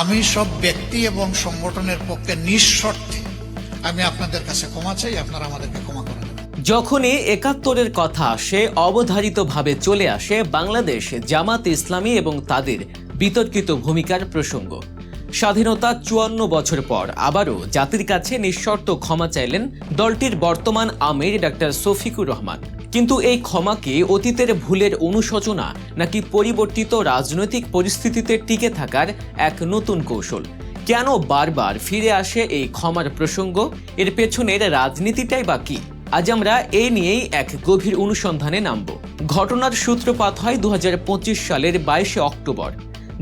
আমি সব ব্যক্তি এবং সংগঠনের পক্ষে নিঃশর্তে আমি আপনাদের কাছে ক্ষমা চাই, আপনারা আমাদেরকে ক্ষমা করে দেবেন। যখনই একাত্তরের কথা আসে, অবধারিতভাবে চলে আসে বাংলাদেশ, জামাত ইসলামী এবং তাদের বিতর্কিত ভূমিকার প্রসঙ্গ। স্বাধীনতা চুয়ান্ন বছর পর আবারও জাতির কাছে নিঃশর্ত ক্ষমা চাইলেন দলটির বর্তমান আমির ডাক্তার শফিকুর রহমান। কিন্তু এই ক্ষমাকে অতীতের ভুলের অনুশোচনা নাকি পরিবর্তিত রাজনৈতিক পরিস্থিতিতে টিকে থাকার এক নতুন কৌশল? কেন বারবার ফিরে আসে এই ক্ষমার প্রসঙ্গ? এর পেছনের রাজনীতিটাই বা কি? আজ আমরা এই নিয়েই এক গভীর অনুসন্ধানে নামব। ঘটনার সূত্রপাত হয় দু হাজার পঁচিশ সালের বাইশে অক্টোবর।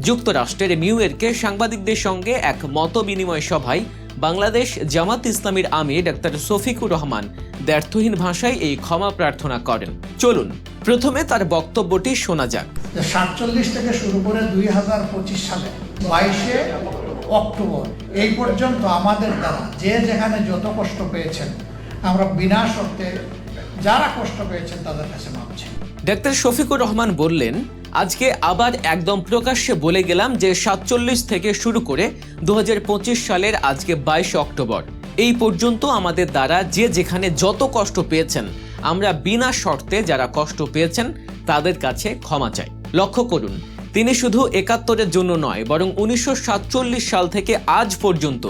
যুক্তরাষ্ট্রের নিউ ইয়র্কে সাংবাদিকদের সঙ্গে এক মত বিনিময় সভায় বাংলাদেশ জামাত ইসলামীর আমির ডাক্তার শফিকুর রহমান ব্যর্থহীন ভাষায় এই ক্ষমা প্রার্থনা করেন। চলুন প্রথমে তার বক্তব্যটি শোনা যাক। সাতচল্লিশ থেকে শুরু করে দুই হাজার পঁচিশ সালে বাইশে অক্টোবর এই পর্যন্ত আমাদের দ্বারা যে যেখানে যত কষ্ট পেয়েছেন আমরা বিনা শর্তে যারা কষ্ট পেয়েছেন তাদের কাছে মাপছি ডাক্তার শফিকুর রহমান বললেন আজকে আবার একদম প্রকাশ্যে বলে গেলাম যে সাতচল্লিশ থেকে শুরু করে দু সালের আজকে বাইশ অক্টোবর। এই পর্যন্ত আমাদের দ্বারা যে যেখানে যত কষ্ট পেয়েছেন, আমরা বিনা শর্তে যারা কষ্ট পেয়েছেন, তাদের কাছে ক্ষমা চাই। লক্ষ্য করুন, তিনি শুধু একাত্তরের জন্য নয়, বরং উনিশশো সাতচল্লিশ সাল থেকে আজ পর্যন্ত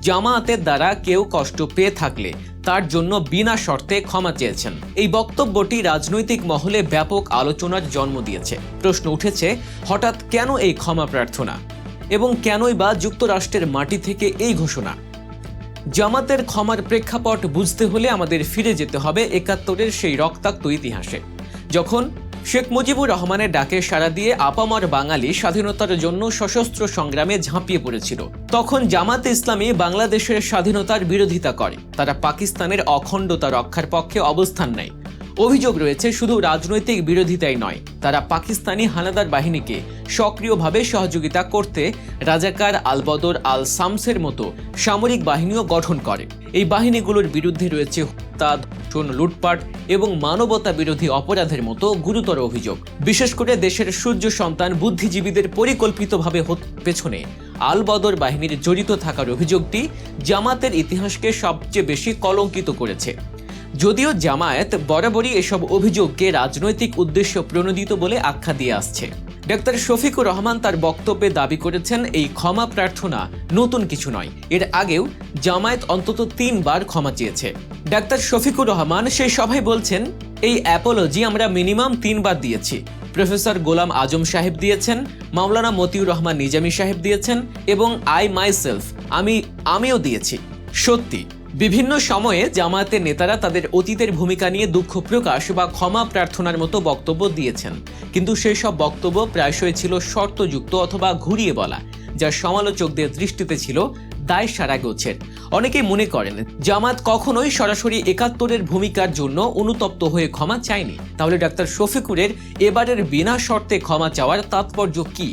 জামায়াতের দ্বারা কেউ কষ্ট পেয়ে থাকলে তার জন্য বিনা শর্তে ক্ষমা চেয়েছেন। এই বক্তব্যটি রাজনৈতিক মহলে ব্যাপক আলোচনার জন্ম দিয়েছে। প্রশ্ন উঠেছে, হঠাৎ কেন এই ক্ষমা প্রার্থনা? এবং কেনই বা যুক্তরাষ্ট্রের মাটি থেকে এই ঘোষণা? জামাতের ক্ষমার প্রেক্ষাপট বুঝতে হলে আমাদের ফিরে যেতে হবে একাত্তরের সেই রক্তাক্ত ইতিহাসে। যখন শেখ মুজিবুর রহমানের ডাকে সাড়া দিয়ে আপামর বাঙালি স্বাধীনতার জন্য সশস্ত্র সংগ্রামে ঝাঁপিয়ে পড়েছিল। তখন জামাত ইসলামী বাংলাদেশের স্বাধীনতার বিরোধিতা করে। তারা পাকিস্তানের অখণ্ডতা রক্ষার পক্ষে অবস্থান নেয়। অভিযোগ রয়েছে, শুধু রাজনৈতিক বিরোধিতাই নয়, তারা পাকিস্তানি হানাদার বাহিনীকে সক্রিয়ভাবে সহযোগিতা করতে রাজাকার আলবদর আল সামসের মতো সামরিক বাহিনীও গঠন করে। এই বাহিনীগুলোর বিরুদ্ধে রয়েছে হত্যা, ধর্ষণ, লুটপাট এবং মানবতা বিরোধী অপরাধের মতো গুরুতর অভিযোগ। বিশেষ করে দেশের সূর্য সন্তান বুদ্ধিজীবীদের পরিকল্পিতভাবে পেছনে আলবদর বাহিনীর জড়িত থাকার অভিযোগটি জামাতের ইতিহাসকে সবচেয়ে বেশি কলঙ্কিত করেছে। যদিও জামায়াত বরাবরই এসব অভিযোগকে রাজনৈতিক উদ্দেশ্য প্রণোদিত বলে আখ্যা দিয়ে আসছে। ডাক্তার শফিকুর রহমান তার বক্তব্যে দাবি করেছেন, এই ক্ষমা প্রার্থনা নতুন কিছু নয়। এর আগেও জামায়াত অন্তত তিনবার ক্ষমা চেয়েছে। ডাক্তার শফিকুর রহমান সেই সভায় বলছেন, এই অ্যাপোলজি আমরা মিনিমাম তিনবার দিয়েছি। প্রফেসর গোলাম আজম সাহেব দিয়েছেন, মাওলানা মতিউর রহমান নিজামী সাহেব দিয়েছেন এবং আই মাইসেলফ আমি, আমিও দিয়েছি। সত্যি বিভিন্ন সময়ে জামায়াতের নেতারা তাদের অতীতের ভূমিকা নিয়ে দুঃখ প্রকাশ বা ক্ষমা প্রার্থনার মতো বক্তব্য দিয়েছেন। কিন্তু সেই সব বক্তব্য প্রায়শই ছিল শর্তযুক্ত অথবা ঘুরিয়ে বলা, যা সমালোচকদের দৃষ্টিতে ছিল দায় সারা গোছের। অনেকেই মনে করেন জামাত কখনোই সরাসরি একাত্তরের ভূমিকার জন্য অনুতপ্ত হয়ে ক্ষমা চায়নি। তাহলে ডাক্তার শফিকুরের এবারের বিনা শর্তে ক্ষমা চাওয়ার তাৎপর্য কি?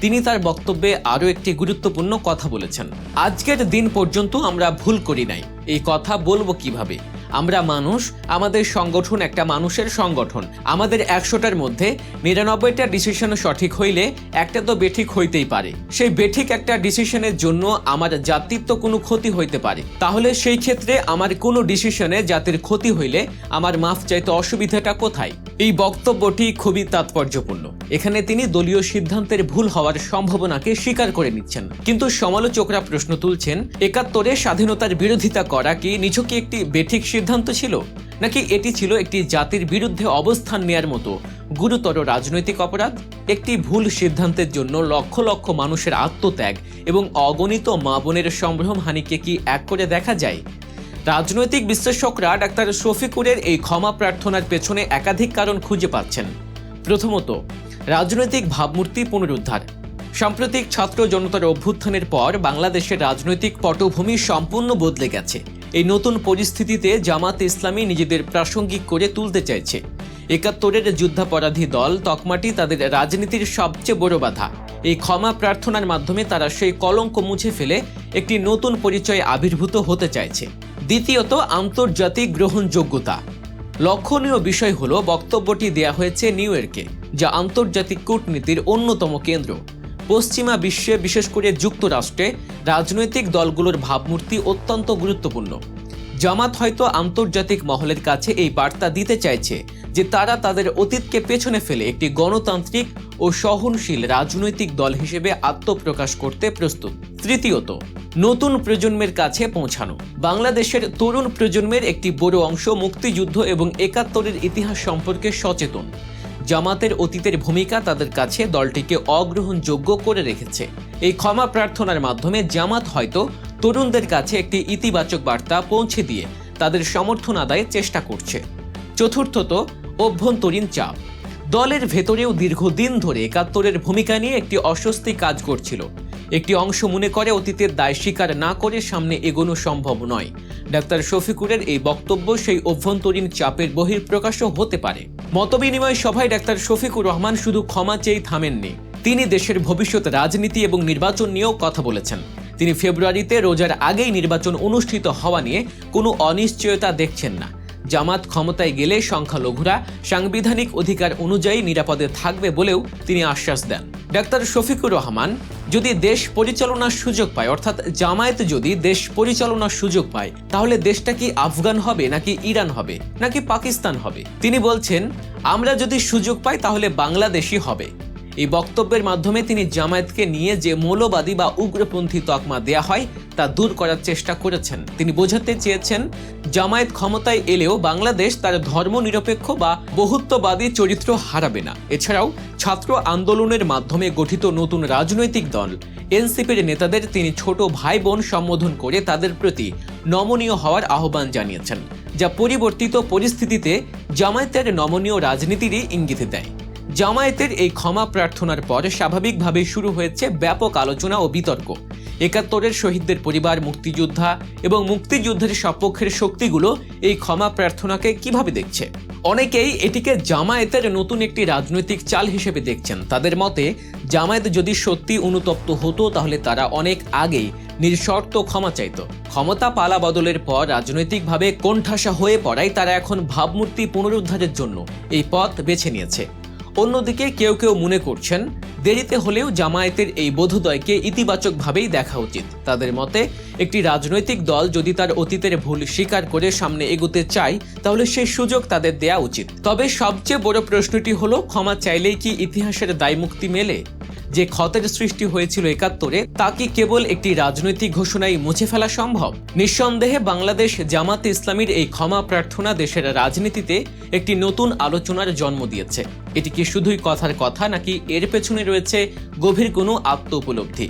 তিনি তার বক্তব্যে আরও একটি গুরুত্বপূর্ণ কথা বলেছেন, আজকের দিন পর্যন্ত আমরা ভুল করি নাই। এই কথা বলব কীভাবে? আমরা মানুষ, আমাদের সংগঠন একটা মানুষের সংগঠন। আমাদের একশোটার মধ্যে নিরানব্বইটা ডিসিশন সঠিক হইলে একটা তো বেঠিক হইতেই পারে। সেই বেঠিক একটা ডিসিশনের জন্য আমার জাতির তো কোনো ক্ষতি হইতে পারে। তাহলে সেই ক্ষেত্রে আমার কোনো ডিসিশনে জাতির ক্ষতি হইলে আমার মাফ চাইতে অসুবিধাটা কোথায়? এই বক্তব্যটি খুবই তাৎপর্যপূর্ণ। এখানে তিনি দলীয় সিদ্ধান্তের ভুল হওয়ার সম্ভাবনাকে স্বীকার করে নিচ্ছেন। কিন্তু সমালোচকরা প্রশ্ন তুলছেন, একাত্তরে স্বাধীনতার বিরোধিতা করা কি নিছকই একটি বেঠিক সিদ্ধান্ত ছিল? নাকি এটি ছিল একটি জাতির বিরুদ্ধে অবস্থান নেয়ার মতো গুরুতর রাজনৈতিক অপরাধ? একটি ভুল সিদ্ধান্তের জন্য লক্ষ লক্ষ মানুষের আত্মত্যাগ এবং অগণিত মা বোনের সম্ভ্রম হানিকে কি এক করে দেখা যায়? রাজনৈতিক বিশ্লেষকরা ডাক্তার শফিকুরের এই ক্ষমা প্রার্থনার পেছনে একাধিক কারণ খুঁজে পাচ্ছেন। প্রথমত, রাজনৈতিক ভাবমূর্তি পুনরুদ্ধার। সাম্প্রতিক ছাত্র জনতার অভ্যুত্থানের পর বাংলাদেশের রাজনৈতিক পটভূমি সম্পূর্ণ বদলে গেছে। এই নতুন পরিস্থিতিতে জামাত ইসলামী নিজেদের প্রাসঙ্গিক করে তুলতে চাইছে। একাত্তরের যুদ্ধাপরাধী দল তকমাটি তাদের রাজনীতির সবচেয়ে বড় বাধা। এই ক্ষমা প্রার্থনার মাধ্যমে তারা সেই কলঙ্ক মুছে ফেলে একটি নতুন পরিচয় আবির্ভূত হতে চাইছে। দ্বিতীয়ত, আন্তর্জাতিক গ্রহণযোগ্যতা। লক্ষণীয় বিষয় হল, বক্তব্যটি দেয়া হয়েছে নিউ ইয়র্কে, যা আন্তর্জাতিক কূটনীতির অন্যতম কেন্দ্র। পশ্চিমা বিশ্বে, বিশেষ করে যুক্তরাষ্ট্রে, রাজনৈতিক দলগুলোর ভাবমূর্তি অত্যন্ত গুরুত্বপূর্ণ। জামাত হয়তো আন্তর্জাতিক মহলের কাছে এই বার্তা দিতে চাইছে যে তারা তাদের অতীতকে পেছনে ফেলে একটি গণতান্ত্রিক ও সহনশীল রাজনৈতিক দল হিসেবে আত্মপ্রকাশ করতে প্রস্তুত। তৃতীয়ত, নতুন প্রজন্মের কাছে পৌঁছানো। বাংলাদেশের তরুণ প্রজন্মের একটি বড় অংশ মুক্তিযুদ্ধ এবং একাত্তরের ইতিহাস সম্পর্কে সচেতন। জামাতের অতীতের ভূমিকা তাদের কাছে দলটিকে অগ্রহণযোগ্য করে রেখেছে। এই ক্ষমা প্রার্থনার মাধ্যমে জামাত হয়তো তরুণদের কাছে একটি ইতিবাচক বার্তা পৌঁছে দিয়ে তাদের সমর্থন আদায়ের চেষ্টা করছে। চতুর্থত অভ্যন্তরীণ চাপ। দলের ভেতরেও দীর্ঘদিন ধরে একাত্তরের ভূমিকা নিয়ে একটি অস্বস্তি কাজ করছিল। একটি অংশ মনে করে অতীতের দায় স্বীকার না করে সামনে এগোনো সম্ভব নয়। ডাক্তার শফিকুরের এই বক্তব্য সেই অভ্যন্তরীণ চাপের বহিঃপ্রকাশও হতে পারে। মতবিনিময় সভায় ডাক্তার শফিকুর রহমান শুধু ক্ষমা চেয়েই থামেননি। তিনি দেশের ভবিষ্যৎ রাজনীতি এবং নির্বাচন নিয়েও কথা বলেছেন। তিনি ফেব্রুয়ারিতে রোজার আগেই নির্বাচন অনুষ্ঠিত হওয়া নিয়ে কোনো অনিশ্চয়তা দেখছেন না। জামাত ক্ষমতায় গেলে সংখ্যালঘুরা সাংবিধানিক অধিকার অনুযায়ী নিরাপদে থাকবে বলেও তিনি আশ্বাস দেন। ডাক্তার শফিকুর রহমান, যদি দেশ পরিচালনার সুযোগ পায়, অর্থাৎ জামায়াত যদি দেশ পরিচালনার সুযোগ পায়, তাহলে দেশটা কি আফগান হবে, নাকি ইরান হবে, নাকি পাকিস্তান হবে? তিনি বলছেন, আমরা যদি সুযোগ পাই, তাহলে বাংলাদেশই হবে। এই বক্তব্যের মাধ্যমে তিনি জামায়াতকে নিয়ে যে মৌলবাদী বা উগ্রপন্থী তকমা দেয়া হয় তা দূর করার চেষ্টা করেছেন। তিনি বোঝাতে চেয়েছেন, জামায়াত ক্ষমতায় এলেও বাংলাদেশ তার ধর্মনিরপেক্ষ বা বহুত্ববাদী চরিত্র হারাবে না। এছাড়াও ছাত্র আন্দোলনের মাধ্যমে গঠিত নতুন রাজনৈতিক দল, এনসিপির নেতাদের তিনি ছোট ভাই বোন সম্বোধন করে তাদের প্রতি নমনীয় হওয়ার আহ্বান জানিয়েছেন, যা পরিবর্তিত পরিস্থিতিতে জামায়াতের নমনীয় রাজনীতিরই ইঙ্গিত দেয়। জামায়াতের এই ক্ষমা প্রার্থনার পর স্বাভাবিকভাবে শুরু হয়েছে ব্যাপক আলোচনা ও বিতর্ক। একাত্তরের শহীদদের পরিবার, মুক্তিযোদ্ধা এবং মুক্তিযুদ্ধের সপক্ষের শক্তিগুলো এই ক্ষমা প্রার্থনাকে কীভাবে দেখছে? অনেকেই এটিকে জামায়াতের নতুন একটি রাজনৈতিক চাল হিসেবে দেখছেন। তাদের মতে, জামায়াত যদি সত্যি অনুতপ্ত হতো, তাহলে তারা অনেক আগেই নিঃশর্ত ক্ষমা চাইত। ক্ষমতা পালা বদলের পর রাজনৈতিকভাবে কোণঠাসা হয়ে পড়ায় তারা এখন ভাবমূর্তি পুনরুদ্ধারের জন্য এই পথ বেছে নিয়েছে। অন্যদিকে কেউ কেউ মনে করছেন, দেরিতে হলেও জামায়াতের এই বোধোদয়কে ইতিবাচকভাবেই দেখা উচিত। তাদের মতে, একটি রাজনৈতিক দল যদি তার অতীতের ভুল স্বীকার করে সামনে এগোতে চায়, তাহলে সেই সুযোগ তাদের দেয়া উচিত। তবে সবচেয়ে বড় প্রশ্নটি হলো, ক্ষমা চাইলেই কি ইতিহাসের দায়মুক্তি মেলে? যে ক্ষতের সৃষ্টি হয়েছিল একাত্তরে তা কি কেবল একটি রাজনৈতিক ঘোষণায় মুছে ফেলা সম্ভব। নিঃসন্দেহে বাংলাদেশ জামাতে ইসলামীর এই ক্ষমা প্রার্থনা দেশের রাজনীতিতে একটি নতুন আলোচনার জন্ম দিয়েছে। এটি কি শুধুই কথার কথা নাকি এর পেছনে রয়েছে গভীর কোনো আত্ম উপলব্ধি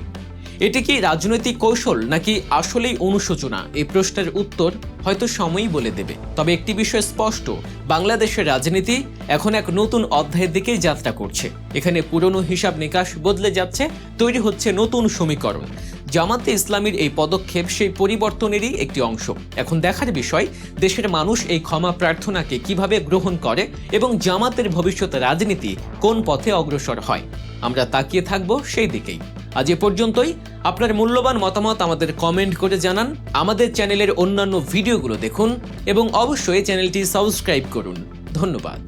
এটি কি রাজনৈতিক কৌশল নাকি আসলেই অনুশোচনা? এই প্রশ্নের উত্তর হয়তো সময়ই বলে দেবে। তবে একটি বিষয় স্পষ্ট, বাংলাদেশের রাজনীতি এখন এক নতুন অধ্যায়ের দিকে যাত্রা করছে। এখানে পুরনো হিসাব নিকাশ বদলে যাচ্ছে, তৈরি হচ্ছে নতুন সমীকরণ। জামাতে ইসলামীর এই পদক্ষেপ সেই পরিবর্তনেরই একটি অংশ। এখন দেখার বিষয়, দেশের মানুষ এই ক্ষমা প্রার্থনাকে কীভাবে গ্রহণ করে এবং জামাতের ভবিষ্যৎ রাজনীতি কোন পথে অগ্রসর হয়? আমরা তাকিয়ে থাকব সেই দিকেই। আজ এ পর্যন্তই। আপনার মূল্যবান মতামত আমাদের কমেন্ট করে জানান, আমাদের চ্যানেলের অন্যান্য ভিডিওগুলো দেখুন, এবং অবশ্যই চ্যানেলটি সাবস্ক্রাইব করুন। ধন্যবাদ।